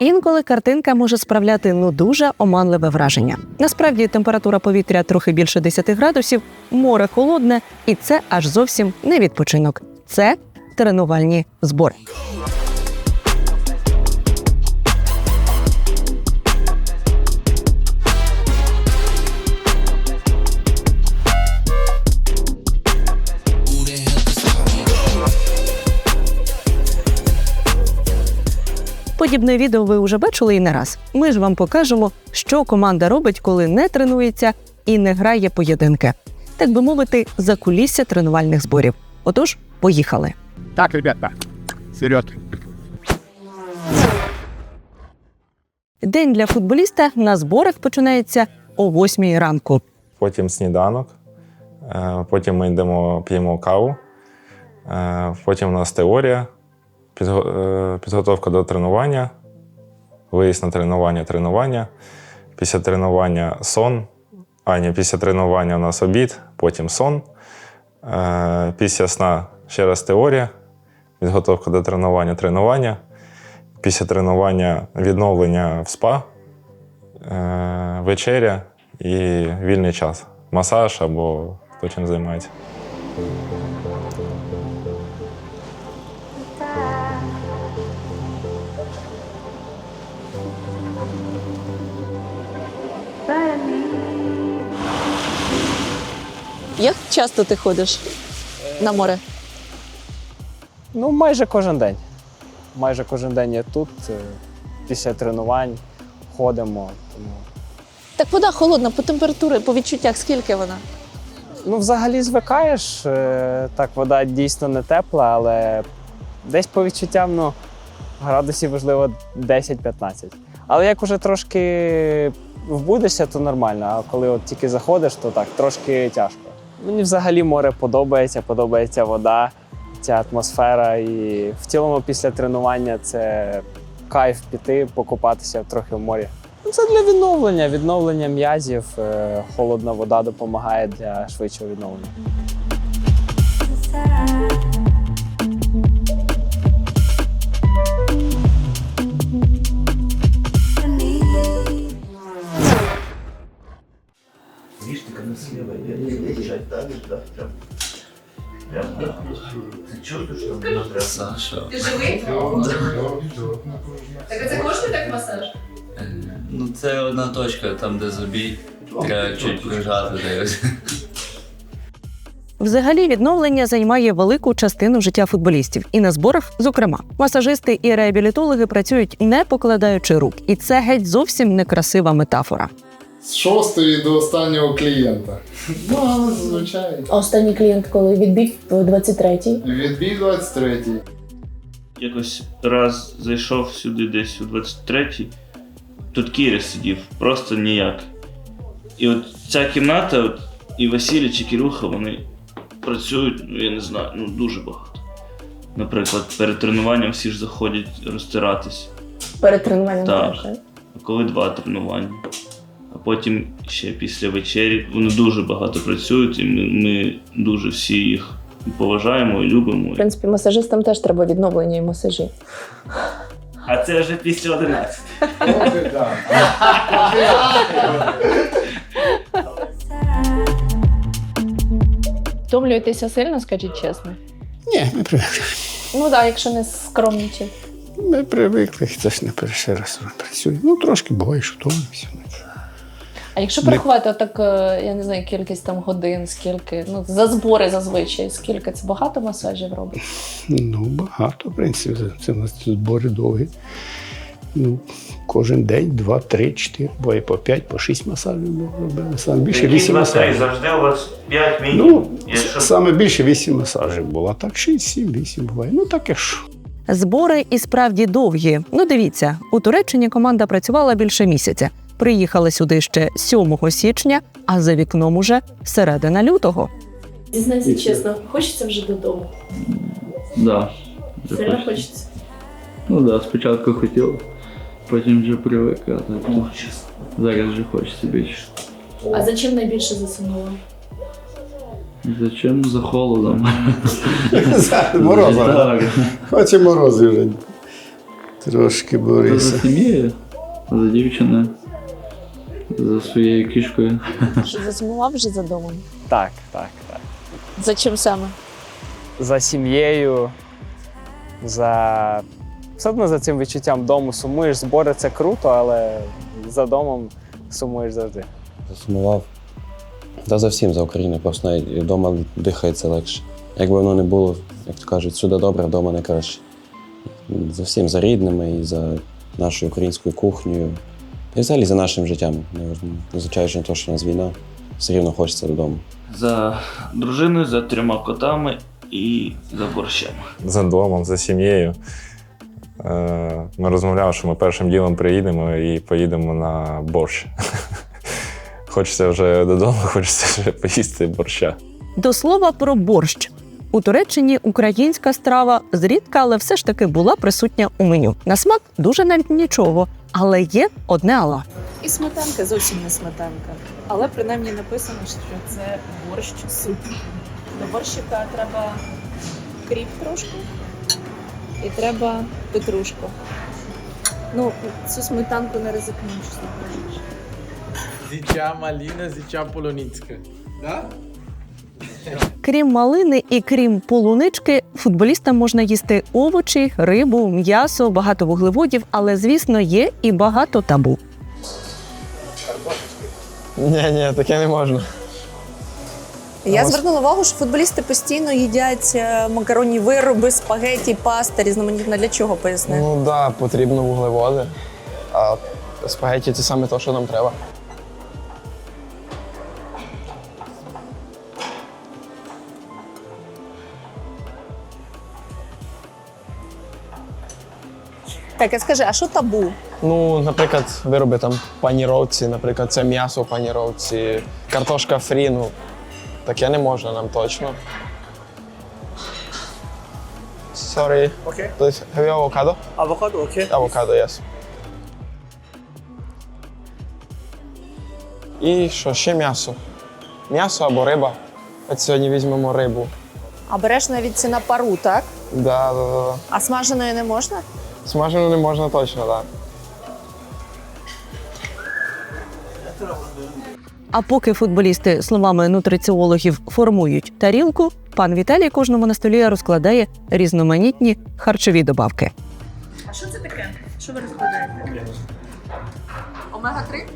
Інколи картинка може справляти ну дуже оманливе враження. Насправді температура повітря трохи більше 10 градусів, море холодне, і це аж зовсім не відпочинок. Це тренувальні збори. Подібне відео ви вже бачили і не раз. Ми ж вам покажемо, що команда робить, коли не тренується і не грає поєдинки. Так би мовити, за кулісся тренувальних зборів. Отож, поїхали. Так, ребята, вперед. День для футболіста на зборах починається о 8 ранку. потім сніданок, е, потім ми йдемо п'ємо каву, е, потім у нас теорія, підготовка до тренування, виїзд на тренування, тренування. Після тренування сон. А, ні, після тренування у нас обід, потім сон. Е, Після сна ще раз теорія, підготовка до тренування, тренування. Після тренування відновлення в спа, е, вечеря і вільний час. Масаж або хто чим займається. Як часто ти ходиш на море? Ну, майже кожен день. Майже кожен день я тут. е, Після тренувань ходимо. Тому... Так вода холодна, по температурі, по відчуттях, скільки вона? Ну, взагалі звикаєш. е, Так, вода дійсно не тепла, але десь по відчуттям ну, градусів, можливо, 10-15. Але як уже трошки вбудешся, то нормально. А коли от тільки заходиш, то так, трошки тяжко. Мені взагалі море подобається, подобається вода, ця атмосфера. І в цілому після тренування це кайф піти, покупатися трохи в морі. Ну, Це для відновлення, відновлення м'язів. е, Холодна вода допомагає для швидшого відновлення. Бежать, да, да, прям. Да. Ты чувствуешь, что оно прям... Саша. Ти живий? Так а це коштує так масаж? Ну, це одна точка, там, де забій. Треба чуть прижати. ось. Взагалі відновлення займає велику частину життя футболістів, і на зборах, зокрема, масажисти і реабілітологи працюють не покладаючи рук, і це геть зовсім некрасива метафора. З шостої до останнього клієнта. Ну, звичайно. А останній клієнт, коли відбіг в 23-й. Відбій 23-й. Якось раз зайшов сюди десь у 23-й, тут Кіря сидів, просто ніяк. І от ця кімната, от, і Василіч, і Кірюха, вони працюють, ну я не знаю, ну дуже багато. Наприклад, перед тренуванням всі ж заходять розтиратись, Перед тренуванням Так. теж, так? а коли два тренування. А потім ще після вечері вони дуже багато працюють, і ми, ми дуже всі їх поважаємо і любимо. В принципі, масажистам теж треба відновлення і масажі. А це вже після 11. Втомлюєтеся сильно, скажіть чесно. Ні, ми привикли. Ну так, якщо не скромнічі. Ми привикли, це ж не перший раз працює. Ну, трошки буває, що втомимося. А якщо Не- порахувати отак, е, я не знаю, кількість там годин, скільки, ну, за збори зазвичай, скільки це багато масажів робить? Ну, багато, в принципі. Це у нас збори довгі. Ну, кожен день, два, три, чотири, буває по п'ять, по шість масажів ми робили. Саме більше вісім масажів. Завжди у вас 5 Ну, Якщо- саме більше вісім масажів було. Так шість, сім, вісім буває. Ну, таке ж. Збори і справді довгі. Ну дивіться, у Туреччині команда працювала більше місяця. Приїхали сюди ще 7 січня, а за вікном уже середина лютого. Зізнайся чесно, хочеться вже додому. Да. вже Сильно хочеться. хочеться. Ну так, да, спочатку хотів, потім вже привик, а так О, честно. зараз вже хочеться більше. А за чим найбільше засунула? Зачем за холодом? Мороза. Так. Хоче морози вже. Трошки За сім'єю, за дівчиною, за своєю кішкою. Що засумував вже за домом? Так, так, так. За чим саме? За сім'єю, за. Все одно за цим відчуттям дому сумуєш. Збори це круто, але за домом сумуєш завжди. Засумував. Та за всім за Україну, просто навіть вдома дихається легше. Якби воно не було, як то кажуть, сюди добре, вдома не краще. За всім, за рідними і за нашою українською кухнею. І взагалі за нашим життям. Незвичайно на те, що у нас війна, все рівно хочеться додому. За дружиною, за трьома котами і за борщем. За домом, за сім'єю. Е, Ми розмовляли, що ми першим ділом приїдемо і поїдемо на борщ. Хочеться вже додому, хочеться вже поїсти борща. До слова про борщ. У Туреччині українська страва зрідка, але все ж таки була присутня у меню. На смак дуже навіть нічого, але є одне але. І сметанка зовсім не сметанка. Але принаймні написано, що це борщ суп. До борщика треба кріп трошки і треба петрушку. Ну, цю сметанку не ризикну, чесно кажучи. Зіча маліна, зіча полуницька. Да? Крім малини і крім полунички, футболістам можна їсти овочі, рибу, м'ясо, багато вуглеводів, але звісно є і багато табу. Ні, ні, таке не можна. Я звернула увагу, що футболісти постійно їдять е, макаронні вироби, спагеті, паста різноманітна. Для чого поясни? Ну так, да, потрібно вуглеводи. А спагетті це саме те, що нам треба. Так, а скажи, а що табу? Ну, наприклад, вироби там паніровці, наприклад, це м'ясо в паніровці, картошка фрі, ну таке не можна нам точно. Sorry. Okay. Please, have you avocado? Avocado, okay. Avocado, yes. І що, ще м'ясо? М'ясо або риба. От сьогодні візьмемо рибу. А береш навіть це на пару, так? Да, да, да. А смаженою не можна? Смажену не можна точно, так. А поки футболісти словами нутриціологів формують тарілку, пан Віталій кожному на столі розкладає різноманітні харчові добавки. А що це таке? Що ви розкладаєте? Омега-3?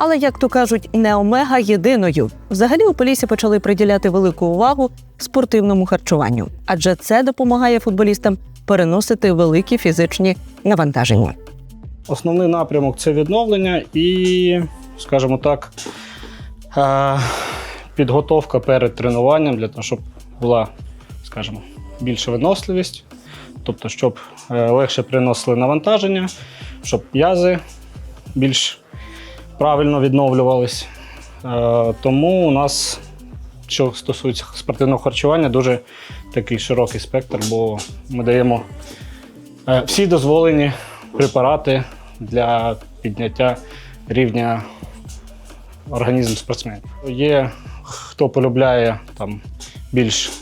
Але, як то кажуть, не омега єдиною. Взагалі у Полісі почали приділяти велику увагу спортивному харчуванню, адже це допомагає футболістам переносити великі фізичні навантаження. Основний напрямок це відновлення і, скажімо так, е, підготовка перед тренуванням для того, щоб була, скажімо, більша виносливість, тобто, щоб е, легше приносили навантаження, щоб м'язи більш правильно відновлювались. Е, Тому у нас, що стосується спортивного харчування, дуже такий широкий спектр, бо ми даємо е, всі дозволені препарати для підняття рівня організму спортсменів. Є хто полюбляє там більш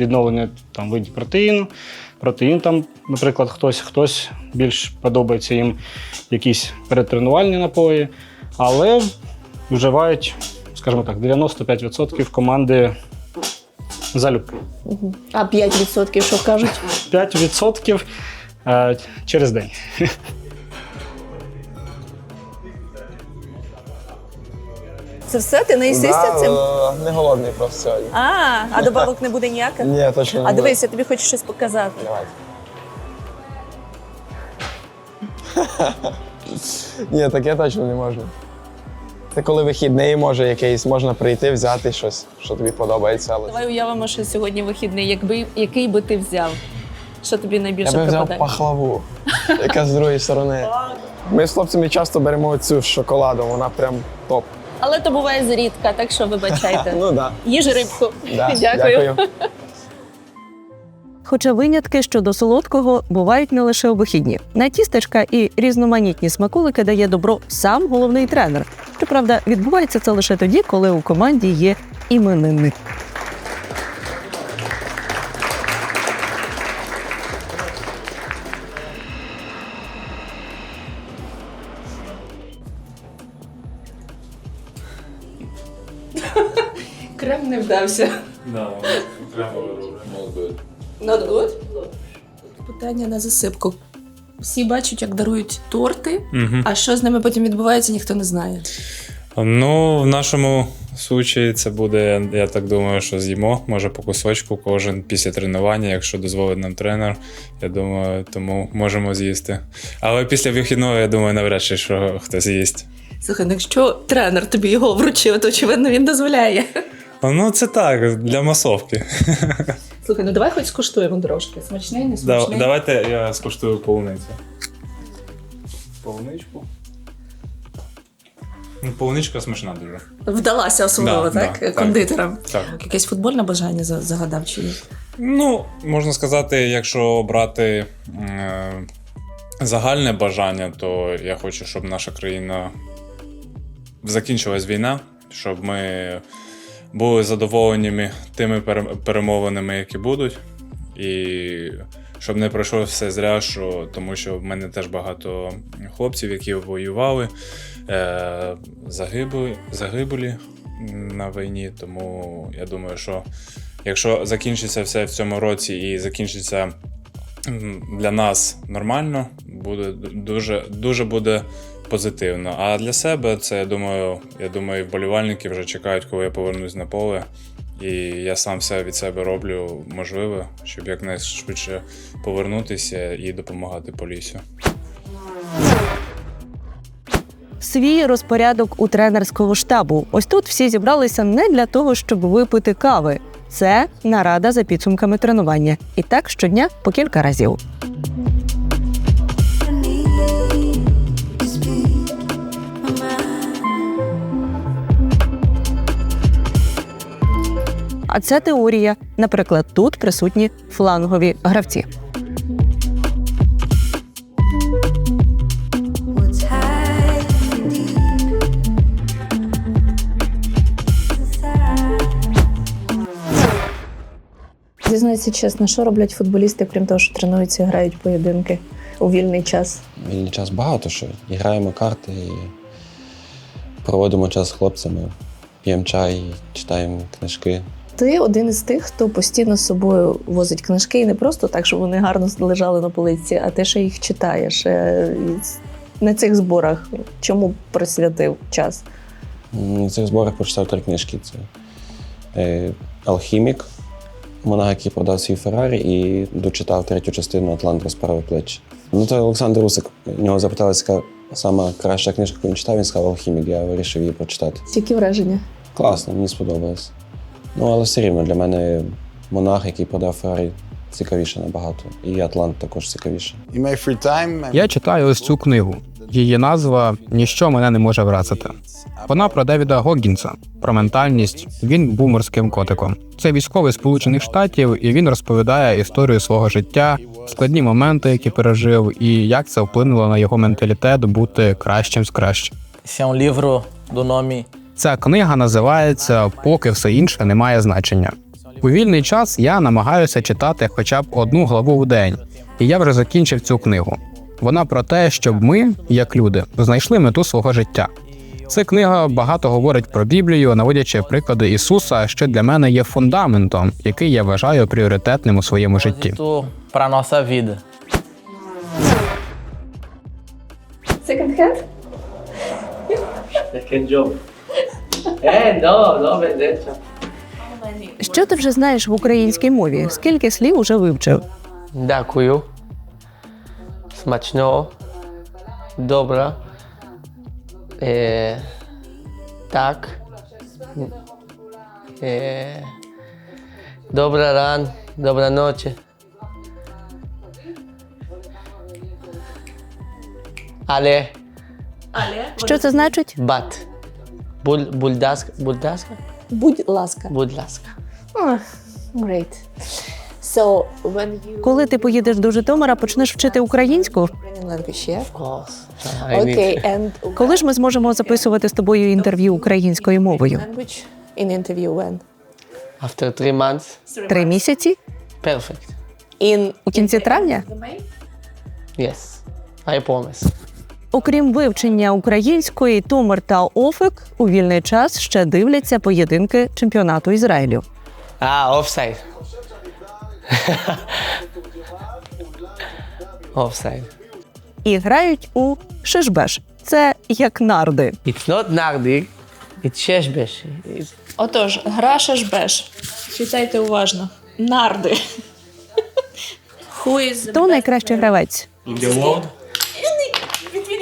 відновлення там видів протеїну. Протеїн там, наприклад, хтось, хтось більш подобається їм якісь перетренувальні напої, але вживають, скажімо так, 95% команди залюбки. А 5% що кажуть? 5% е, через день. Це все? Ти не їсишся цим? Не голодний просто сьогодні. А, а добавок не буде ніяких? Ні, точно не А буде. дивись, я тобі хочу щось показати. Давай. Ні, таке точно не можна. Це коли вихідний може якийсь, можна прийти, взяти щось, що тобі подобається. Але Давай уявимо, що сьогодні вихідний. Якби який би ти взяв? Що тобі я найбільше би взяв припадає? пахлаву, яка з другої сторони. Ми з хлопцями часто беремо цю з шоколадом, вона прям топ. Але то буває зрідка, так що вибачайте. Ну да. Їж рибку. Да, Дякую хоча винятки щодо солодкого бувають не лише у вихідні. На тістечка і різноманітні смаколики дає добро сам головний тренер. Щоправда, відбувається це лише тоді, коли у команді є іменинник. Крем не вдався. No, Крем не вдався. Not good? Питання на засипку. Всі бачать, як дарують торти, Мгм. а що з ними потім відбувається, ніхто не знає. Ну, в нашому случаї це буде, я так думаю, що з'їмо, може по кусочку кожен після тренування, якщо дозволить нам тренер. Я думаю, тому можемо з'їсти. Але після вихідного, я думаю, навряд чи що хтось з'їсть. Слухай, ну якщо тренер тобі його вручив, то очевидно він дозволяє. Ну, це так, для масовки. Слухай, ну давай хоч скуштуємо трошки. Смачний, не Да, смачний. давайте я скуштую полуницю. Полуничку. Ну, полуничка смачна дуже. Вдалася особливо, Да, так? да, так. Кондитерам. Так. Якесь футбольне бажання за- загадав чи ні? Ну, можна сказати, якщо брати е, загальне бажання, то я хочу, щоб наша країна закінчилась війна, щоб ми були задоволеними тими перемовинами, які будуть, і щоб не пройшло все зря, що, тому що в мене теж багато хлопців, які воювали, е, загибли, загибелі на війні. Тому я думаю, що якщо закінчиться все в цьому році і закінчиться для нас нормально, буде дуже, дуже буде позитивно. А для себе це я думаю, я думаю, вболівальники вже чекають, коли я повернусь на поле. І я сам все від себе роблю можливе, щоб якнайшвидше повернутися і допомагати полісю. Свій розпорядок у тренерського штабу. Ось тут всі зібралися не для того, щоб випити кави. Це нарада за підсумками тренування. І так щодня по кілька разів. А це теорія. Наприклад, тут присутні флангові гравці. Зізнайся чесно, що роблять футболісти, крім того, що тренуються і грають поєдинки у вільний час? Вільний час багато що. І граємо карти, і проводимо час з хлопцями, п'ємо чай, читаємо книжки. Ти один із тих, хто постійно з собою возить книжки, і не просто так, щоб вони гарно лежали на полиці, а ти ще їх читаєш. Е, На цих зборах чому присвятив час? На цих зборах прочитав три книжки: це е, Алхімік, монах, який продав свій Феррарі, і дочитав третю частину Атлант розправив плечі. Ну, то Олександр Усик, в нього запиталися, яка сама краща книжка, яку він читав, він сказав Алхімік, я вирішив її прочитати. Які враження? Класно, мені сподобалось. Ну, але все рівно для мене монах, який продав Феррарі, цікавіше набагато. І Атлант також цікавіше. Я читаю ось цю книгу. Її назва Ніщо мене не може вразити. Вона про Девіда Гоггінса, про ментальність. Він був морським котиком. Це військовий Сполучених Штатів, і він розповідає історію свого життя, складні моменти, які пережив, і як це вплинуло на його менталітет бути кращим з кращим. Um livro do nome Ця книга називається Поки все інше не має значення. У вільний час я намагаюся читати хоча б одну главу в день, і я вже закінчив цю книгу. Вона про те, щоб ми, як люди, знайшли мету свого життя. Ця книга багато говорить про Біблію, наводячи приклади Ісуса, що для мене є фундаментом, який я вважаю пріоритетним у своєму житті. Second hand? Second job. Що ти вже знаєш в українській мові? Скільки слів уже вивчив? Дякую. Смачно. Добре. Е, так. Е, добра ран, добра ночі. Але. Що це значить? Бат. Буль, бульдаска, бульдаска? Будь ласка. Будь ласка. Ah, great. So, when you Коли ти поїдеш до Житомира, почнеш вчити українську? Ukrainian language, yeah? Of course. I need- Okay, and Коли ж ми зможемо записувати з тобою інтерв'ю українською мовою? in interview when? After three months. Три місяці? Perfect. In У кінці травня? Yes. I promise. Окрім вивчення української, Томер та Офек у вільний час ще дивляться поєдинки чемпіонату Ізраїлю. Ah, offside. offside. І грають у шишбеш. Це як нарди. It's not Nardik, it's Sheshbesh. It's... Отож, гра шашбеш. Читайте уважно. Нарди. Who is the Хто найкращий гравець?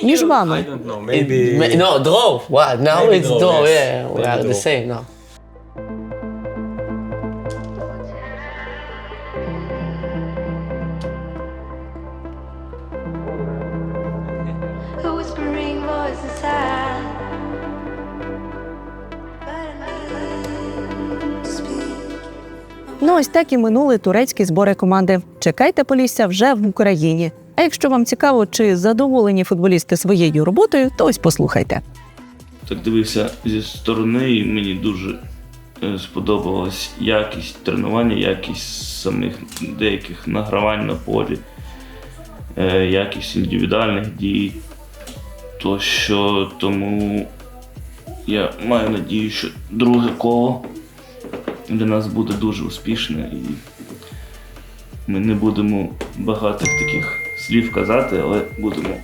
Між вами. It, no, draw. What? Now it's draw. Yeah, we are the same now. Whispering voices inside. Ну ось так і минули турецькі збори команди. Чекайте Полісся вже в Україні. А якщо вам цікаво, чи задоволені футболісти своєю роботою, то ось послухайте. Так дивився зі сторони, мені дуже е, сподобалась якість тренування, якість самих деяких награвань на полі, е, якість індивідуальних дій. Тощо тому я маю надію, що друге коло для нас буде дуже успішне і ми не будемо багатих таких слів казати, але будемо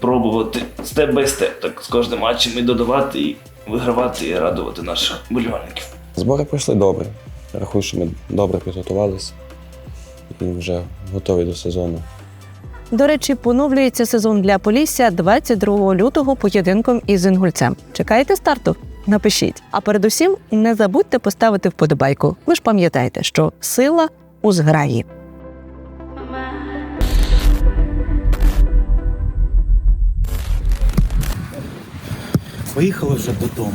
пробувати степ бай степ, так з кожним матчем і додавати, і вигравати, і радувати наших болівальників. Збори пройшли добре. Рахую, що ми добре підготувалися і вже готові до сезону. До речі, поновлюється сезон для Полісся 22 лютого поєдинком із Інгульцем. Чекаєте старту? Напишіть. А передусім не забудьте поставити вподобайку. Ви ж пам'ятаєте, що сила у зграї. Поїхали вже додому.